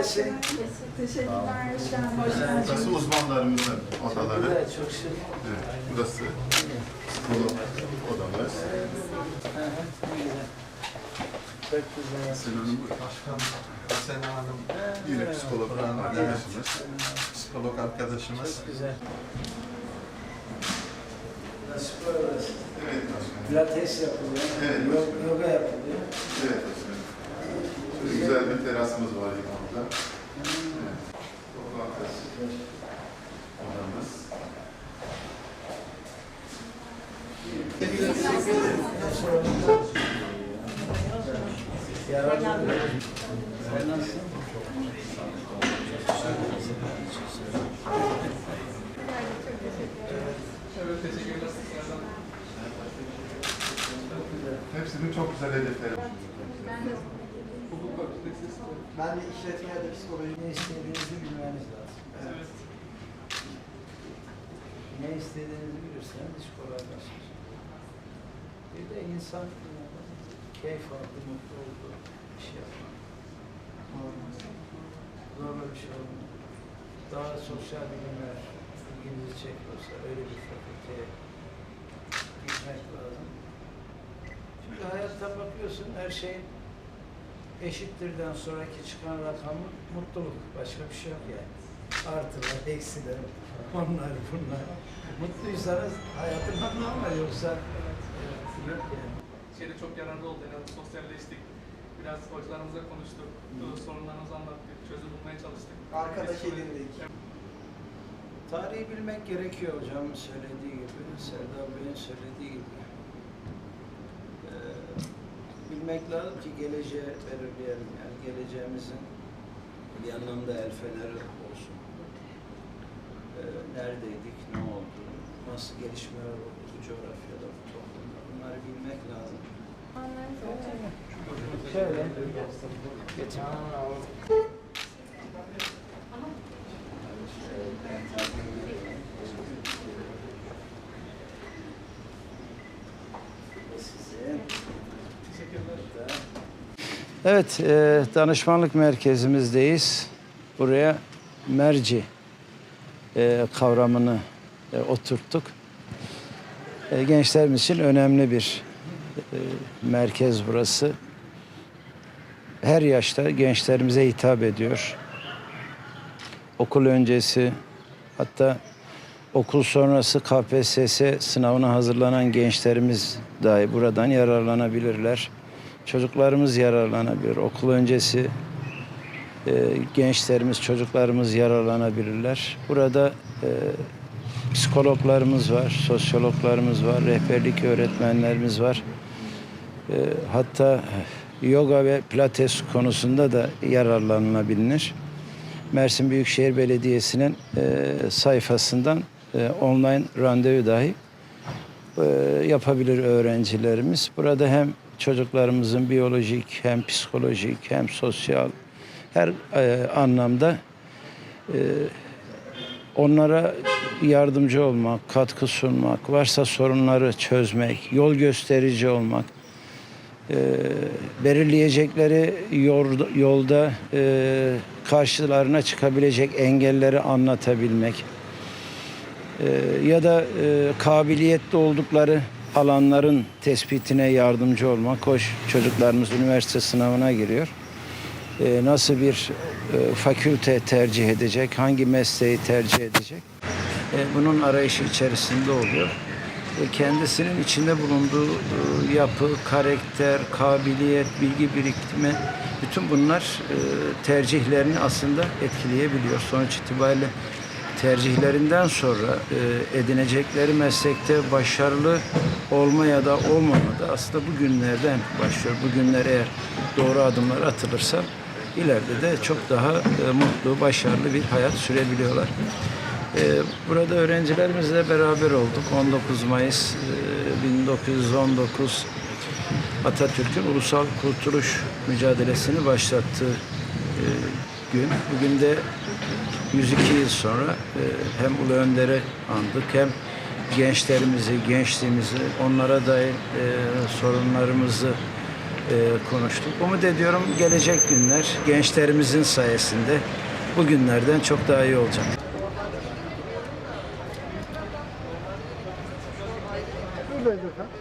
gelsin. Teşekkürler. Hoş geldin. Hoş geldin. Burası uzmanlarımızın odaları. Evet, çok şık. Evet, burası psikolog odamız. Güzel. Çok güzel. Sen Hanım bu. Sena Hanım Yine psikolog arkadaşımız. psikolog arkadaşımız. Çok güzel. Spor odası. Evet başkanım. Pilates yapılıyor. Evet. Yo- Yoga yapılıyor. Evet başkanım. Güzel bir terasımız var Evet. Toplantı odamız. Yararlı. Sen nasılsın? Hepsinin çok güzel hedefleri var. Ben de işletmede psikoloji Ne istediğinizi bilmeniz lazım. Ne istediğinizi bilirseniz iş kolaylaşır. Bir de insan keyif aldı, mutlu oldu bir şey yapmak. Zorla bir şey olmuyor. Daha sosyal bilimler ilginizi çekiyorsa öyle bir fakülteye gitmek lazım. Çünkü hayatta bakıyorsun her şey eşittirden sonraki çıkan rakamı mutluluk. Başka bir şey yok yani. Artılar, eksiler, onlar bunlar. Mutluysanız hayatın anlamı var yoksa yok yani. şeyde çok yararlı oldu. Yani sosyalleştik. Biraz hocalarımızla konuştuk. Sorunlarımızı anlattık. Çözüm bulmaya çalıştık. arkadaş edindik. Tarihi bilmek gerekiyor hocamın söylediği gibi, Serdar Bey'in söylediği gibi. Bilmek lazım ki geleceğe belirleyelim. Yani geleceğimizin bir anlamda elfeleri olsun. Ee, neredeydik, ne oldu, nasıl gelişmeler oldu bu coğrafyada, bu toplumda bunları bilmek lazım. Şöyle. Geçin. Evet, e, danışmanlık merkezimizdeyiz. Buraya merci e, kavramını e, oturttuk. E, gençlerimiz için önemli bir e, merkez burası. Her yaşta gençlerimize hitap ediyor. Okul öncesi, hatta okul sonrası KPSS sınavına hazırlanan gençlerimiz dahi buradan yararlanabilirler. Çocuklarımız yararlanabilir. Okul öncesi e, gençlerimiz, çocuklarımız yararlanabilirler. Burada e, psikologlarımız var, sosyologlarımız var, rehberlik öğretmenlerimiz var. E, hatta yoga ve pilates konusunda da yararlanılabilir. Mersin Büyükşehir Belediyesi'nin e, sayfasından e, online randevu dahi yapabilir öğrencilerimiz. Burada hem çocuklarımızın biyolojik hem psikolojik hem sosyal her e, anlamda e, onlara yardımcı olmak, katkı sunmak, varsa sorunları çözmek, yol gösterici olmak, e, belirleyecekleri yolda, e, karşılarına çıkabilecek engelleri anlatabilmek e, ya da e, kabiliyetli oldukları alanların tespitine yardımcı olmak. Hoş çocuklarımız üniversite sınavına giriyor. E, nasıl bir e, fakülte tercih edecek, hangi mesleği tercih edecek? E, bunun arayışı içerisinde oluyor. Kendisinin içinde bulunduğu e, yapı, karakter, kabiliyet, bilgi birikimi bütün bunlar tercihlerini aslında etkileyebiliyor. Sonuç itibariyle tercihlerinden sonra e, edinecekleri meslekte başarılı olma ya da olmama da aslında bugünlerden başlıyor. Bugünler eğer doğru adımlar atılırsa ileride de çok daha e, mutlu, başarılı bir hayat sürebiliyorlar. E, burada öğrencilerimizle beraber olduk. 19 Mayıs e, 1919 Atatürk'ün ulusal kurtuluş mücadelesini başlattığı e, gün. Bugün de 102 yıl sonra e, hem Ulu Önder'i andık hem gençlerimizi, gençliğimizi, onlara dair e, sorunlarımızı e, konuştuk. Umut ediyorum gelecek günler gençlerimizin sayesinde bu günlerden çok daha iyi olacak. Buradayız efendim.